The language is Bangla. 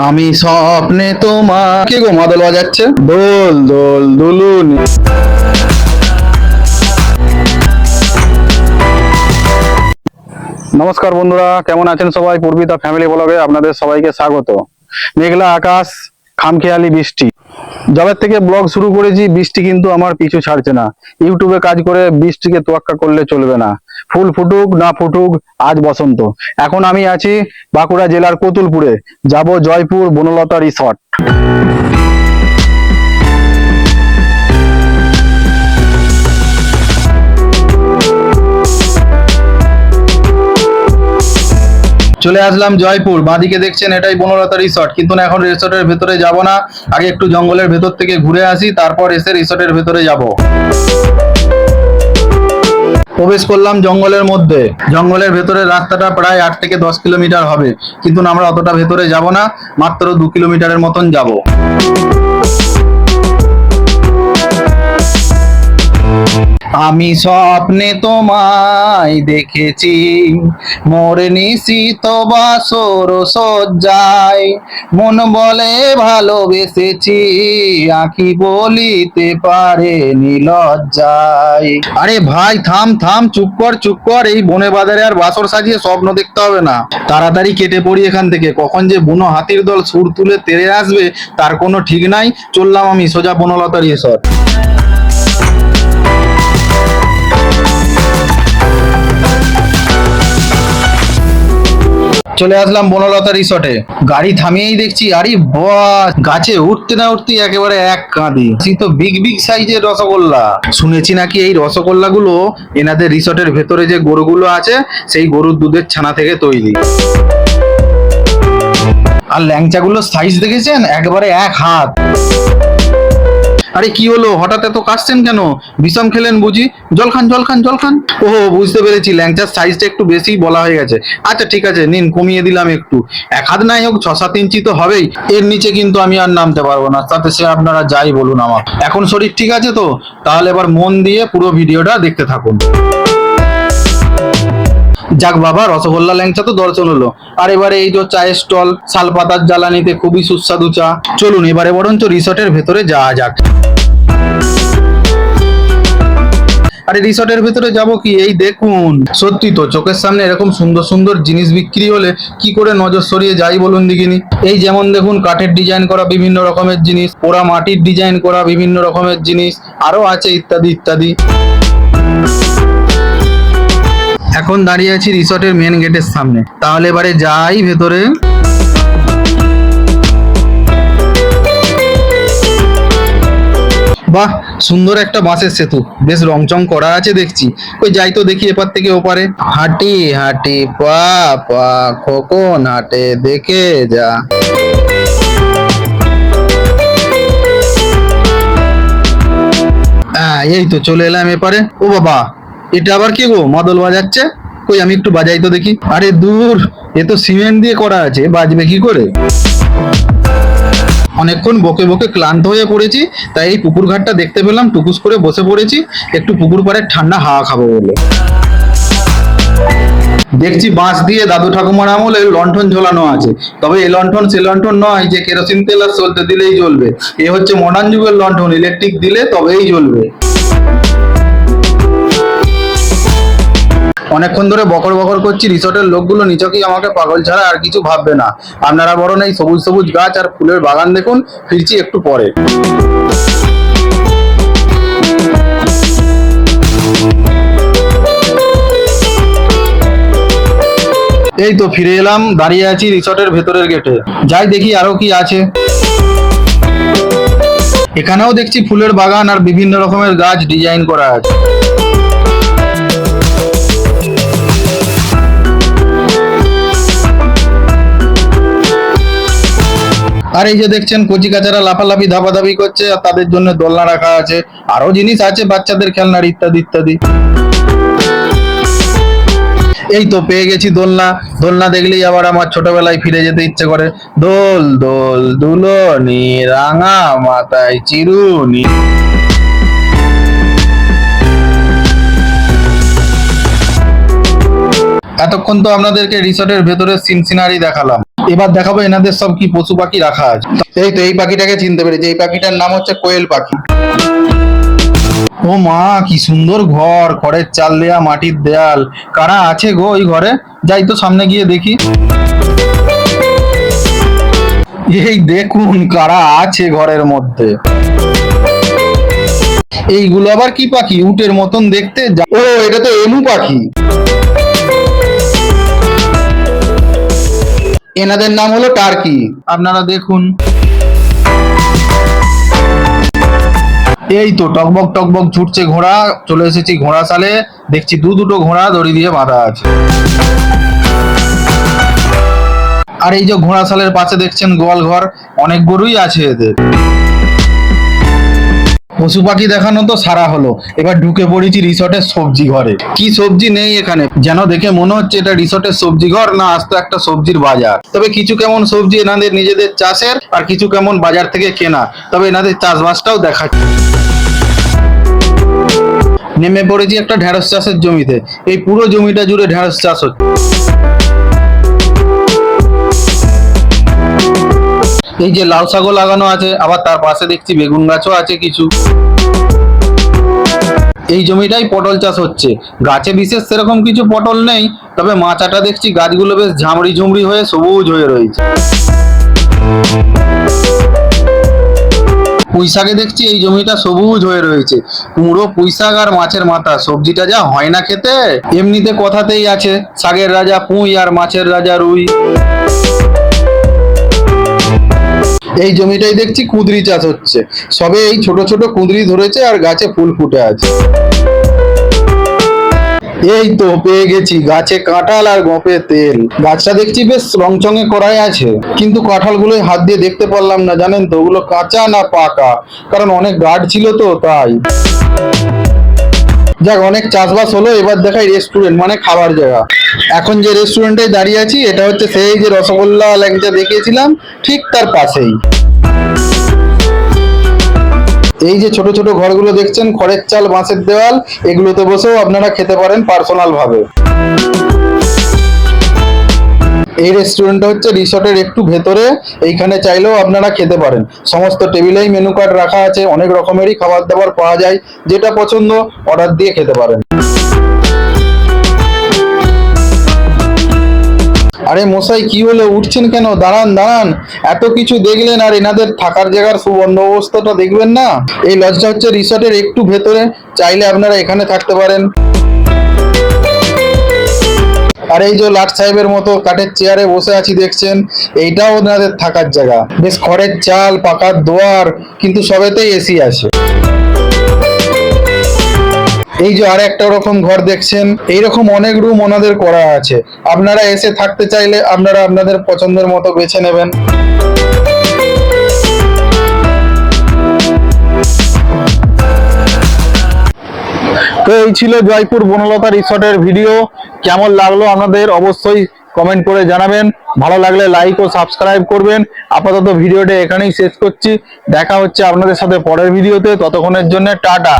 আমি স্বপ্নে তোমার কে গো মাদল বাজাচ্ছে? দোল দোল দুলুন। নমস্কার বন্ধুরা কেমন আছেন সবাই? পূর্বিতা ফ্যামিলি ব্লগে আপনাদের সবাইকে স্বাগত। মেঘলা আকাশ খামখেয়ালি বৃষ্টি। যবে থেকে ব্লগ শুরু করেছি বৃষ্টি কিন্তু আমার পিছু ছাড়ছে না। ইউটিউবে কাজ করে বৃষ্টিকে তোয়াক্কা করলে চলবে না। ফুল ফুটুক, না ফুটুক, আজ বসন্ত। এখন আমি আছি বাঁকুড়া জেলার কতুলপুরে। যাব জয়পুর বনলতা রিসর্ট। চলে আসলাম জয়পুর। বাঁদিকে দেখছেন এটাই বনলতা রিসর্ট। কিন্তু না, এখন রিসর্টের ভেতরে যাব না। আগে একটু জঙ্গলের ভেতর থেকে ঘুরে আসি, তারপর এসে রিসর্টের ভেতরে যাব। প্রবেশ করলাম জঙ্গলের মধ্যে। জঙ্গলের ভেতরে রাস্তাটা প্রায় আট থেকে দশ কিলোমিটার হবে। কিন্তু আমরা অতটা ভেতরে যাব না, মাত্র দু কিলোমিটারের মতন যাব। আমি স্বপ্নে তোমায় দেখেছি। মোর নিশিত বাসর সজ্জায় মন বলে ভালোবেসেছি। আঁকি বলিতে পারে লজ্জায় আরে ভাই, থাম থাম, চুপ কর চুপ কর। এই বনে বাজারে আর বাসর সাজিয়ে স্বপ্ন দেখতে হবে না। তাড়াতাড়ি কেটে পড়ি এখান থেকে। কখন যে বুনো হাতির দল সুর তুলে তেড়ে আসবে, তার কোনো ঠিক নাই। চললাম আমি সোজা বনলতার রিসর্ট চলে আসলাম বনলতা রিসর্টে। গাড়ি থামিয়েই দেখছি, আরে বাস, গাছে উঠতে না উঠতে একেবারে এক কাঁদি। সে তো বিগ বিগ সাইজের রসগোল্লা। শুনেছি নাকি এই রসগোল্লাগুলো এনাদের রিসর্টের ভেতরে যে গরুগুলো আছে, সেই গরুর দুধের ছানা থেকে তৈরি। আর ল্যাংচাগুলোর সাইজ দেখেছেন? একবারে এক হাত। আরে কি হলো? হঠাৎ এত কাশছেন কেন? বিষম খেলেন বুঝি? জল খান জল খান জল খান। ও বুঝতে পেরেছি, ল্যাংচার সাইজটা একটু বেশি বলা হয়ে গেছে। আচ্ছা ঠিক আছে, নিন, কমিয়ে দিলাম একটু। এক হাত নাই হোক, ছ সাত ইঞ্চি তো হবেই। এর নিচে কিন্তু আমি আর নামতে পারব না, তাতে সে আপনারা যাই বলুন আমার এখন শরীর ঠিক আছে তো? তাহলে এবার মন দিয়ে পুরো ভিডিওটা দেখতে থাকুন। যাক বাবা, রসগোল্লা ল্যাংচা তো দর্শন হলো। আর এবারে এই যে চায়ের স্টল, শালপাতার জ্বালানিতে খুবই সুস্বাদু চা। চলুন এবারে বরঞ্চ রিসর্টের ভেতরে যাওয়া যাক। আরে রিসর্টের ভেতরে যাব কি? এই দেখুন, সত্যি তো চোখের সামনে এরকম সুন্দর সুন্দর জিনিস বিক্রি হলে কি করে নজর সরিয়ে যাই বলুন দেখিনি? এই যেমন দেখুন, কাঠের ডিজাইন করা বিভিন্ন রকমের জিনিস, পোড়া মাটির ডিজাইন করা বিভিন্ন রকমের জিনিস, আরও আছে ইত্যাদি ইত্যাদি। এখন দাঁড়িয়ে আছি রিসর্টের মেন গেটের সামনে। তাহলে এবারে যাই ভেতরে। বাহ সুন্দর একটা বাঁশের সেতু। বেশ রংচং করা আছে দেখছি। ওই যাই তো দেখি এপার থেকে ওপারে। হাঁটি হাঁটি পা পা খোকন হাটে দেখে যা। আহ, এই তো চলে এলাম এপারে। ও বাবা এটা আবার কি গো? মাদল বাজাচ্ছে? কই, আমি একটু বাজাই তো দেখি। আরে দূর, এ তো সিমেন্ট দিয়ে করা আছে, বাজবে কি করে? অনেকক্ষণ বকে বকে ক্লান্ত হয়ে পড়েছি, তাই এই পুকুর ঘাটটা দেখতে পেলাম, টুকুস করে বসে পড়েছি, একটু পুকুর পাড়ে ঠান্ডা হাওয়া খাব বলে। দেখছি বাঁশ দিয়ে দাদু ঠাকুমার আমলে লণ্ঠন ঝোলানো আছে। তবে এই লণ্ঠন সে লণ্ঠন নয়, যে কেরোসিন তেল আর চলতে দিলেই জ্বলবে। এ হচ্ছে মডার্ন যুগের লণ্ঠন ইলেকট্রিক দিলে তবেই জ্বলবে। অনেকক্ষণ ধরে বকর বকর করছি, রিসর্টের লোকগুলো নিচকেই আমাকে পাগল ছাড়া আর কিছু ভাববে না। আপনারা বরং এই সবুজ সবুজ গাছ আর ফুলের বাগান দেখুন, ফিরছি একটু পরে। এই তো ফিরে এলাম, দাঁড়িয়ে আছি রিসর্টের ভেতরের গেটে। যাই দেখি আরও কি আছে। এখানেও দেখছি ফুলের বাগান আর বিভিন্ন রকমের গাছ ডিজাইন করা আছে। আর এই যে দেখছেন, কচি কাচারা লাফালাফি, ধাপাধাপি করছে, আর তাদের জন্য দোলনা রাখা আছে। আরও জিনিস আছে, বাচ্চাদের খেলনার ইত্যাদি ইত্যাদি। এই তো পেয়ে গেছি দোলনা। দোলনা দেখলেই আবার আমার ছোটবেলায় ফিরে যেতে ইচ্ছে করে। দোল দোল, দুলনি, রাঙা মাথায় চিরুনি। এতক্ষণ তো আপনাদেরকে রিসর্টের ভেতরের সিন সিনারি দেখালাম। এবার দেখাবো এনাদের সব কি পশু পাখি রাখা আছে। এই তো এই পাখিটাকে চিনতে পেরেছি, এই পাখিটার নাম হচ্ছে কোয়েল পাখি। ও মা, কি সুন্দর ঘর খড়ের চাল দেয়া, মাটির দেয়াল। কারা আছে গো ওই ঘরে? যাই তো সামনে গিয়ে দেখি। এই দেখুন কারা আছে ঘরের মধ্যে। এইগুলো আবার কি পাখি? উটের মতন দেখতে? ও, এটা তো এমু পাখি। এনাদের নাম হলো টার্কি। আপনারা দেখুন। এই তো টকবক টকবক ছুটছে ঘোড়া, চলে এসেছি ঘোড়া সালে। দেখছি দু দুটো ঘোড়া দড়ি দিয়ে বাঁধা আছে। আর এই যে ঘোড়া সালের পাশে দেখছেন গোয়াল ঘর, অনেক গরুই আছে এদের। পশু পাখি দেখানো তো সারা হলো। এবার ঢুকে পড়েছি রিসর্টের সবজি ঘরে। কি সবজি নেই এখানে? যেন দেখে মনে হচ্ছে এটা রিসর্টের সবজি ঘর না আসতো একটা সবজির বাজার। তবে কিছু কেমন সবজি এনাদের নিজেদের চাষের আর কিছু কেমন বাজার থেকে কেনা। তবে এনাদের চাষবাসটাও দেখাচ্ছে নেমে পড়েছি একটা ঢেঁড়স চাষের জমিতে। এই পুরো জমিটা জুড়ে ঢেঁড়স চাষ হচ্ছে। এই যে লাউ শাকও লাগানো আছে, আবার তার পাশে দেখছি বেগুন গাছও আছে কিছু। এই জমিটাই পটল চাষ হচ্ছে। গাছে বিশেষ সেরকম কিছু পটল নেই, তবে মাচাটা দেখছি গাছগুলো বেশ ঝামড়ি ঝুমড়ি হয়ে সবুজ হয়ে রয়েছে। পুঁইশাকে দেখছি এই জমিটা সবুজ হয়ে রয়েছে। পুরো পুঁইশাক আর মাছের মাথা। সবজিটা যা হয় না খেতে, এমনিতে কথাতেই আছে, শাকের রাজা পুঁই আর মাছের রাজা রুই। এই জমিটাই দেখছি কুঁদরি চাষ হচ্ছে। সবে এই ছোট ছোট কুঁদরি ধরেছে আর গাছে ফুল ফুটে আছে। এই তো পেয়ে গেছি গাছে কাঁঠাল আর গোপে তেল। গাছটা দেখছি বেশ রংচঙে করাই আছে। কিন্তু কাঁঠালগুলো হাত দিয়ে দেখতে পারলাম না, জানেন তো? ওগুলো কাঁচা না পাকা? কারণ অনেক গাঢ় ছিল তো, তাই। যাক, অনেক চাষবাস হলো, এবার দেখাই রেস্টুরেন্ট মানে খাবার জায়গা। এখন যে রেস্টুরেন্টে দাঁড়িয়ে আছি, এটা হচ্ছে সেই যে রসগোল্লা ল্যাংচা দেখিয়েছিলাম, ঠিক তার পাশেই। এই যে ছোট ছোট ঘরগুলো দেখছেন, খড়ের চাল, বাঁশের দেওয়াল, এগুলোতে বসেও আপনারা খেতে পারেন পার্সোনাল ভাবে এই রেস্টুরেন্টটা হচ্ছে রিসর্টের একটু ভেতরে, এইখানে চাইলেও আপনারা খেতে পারেন। সমস্ত টেবিলেই মেনু কার্ড রাখা আছে, অনেক রকমেরই খাবার দাবার পাওয়া যায়, যেটা পছন্দ অর্ডার দিয়ে খেতে পারেন। আরে মশাই, কি হলো? উঠছেন কেন? দাঁড়ান দাঁড়ান। এত কিছু দেখলেন আর এনাদের থাকার জায়গার সুবন্দোবস্তটা দেখবেন না? এই লজটা হচ্ছে রিসর্টের একটু ভেতরে। চাইলে আপনারা এখানে থাকতে পারেন। আর এই যে লাট সাহেবের মতো কাঠের চেয়ারে বসে আছি, দেখছেন? এইটাও ওনাদের থাকার জায়গা। বেশ খড়ের চাল, পাকার দোয়ার, কিন্তু সবেতেই এসি আছে। এই যে আর একটা ওরকম ঘর দেখছেন, এইরকম অনেক রুম ওনাদের করা আছে। আপনারা এসে থাকতে চাইলে আপনারা আপনাদের পছন্দের মতো বেছে নেবেন। তো এই ছিল জয়পুর বনলতা রিসর্টের ভিডিও। কেমন লাগল আপনাদের অবশ্যই কমেন্ট করে জানাবেন। ভালো লাগলে লাইক ও সাবস্ক্রাইব করবেন। আপাতত ভিডিওটা এখানেই শেষ করছি। দেখা হচ্ছে আপনাদের সাথে পরের ভিডিওতে। ততক্ষণের জন্য টাটা।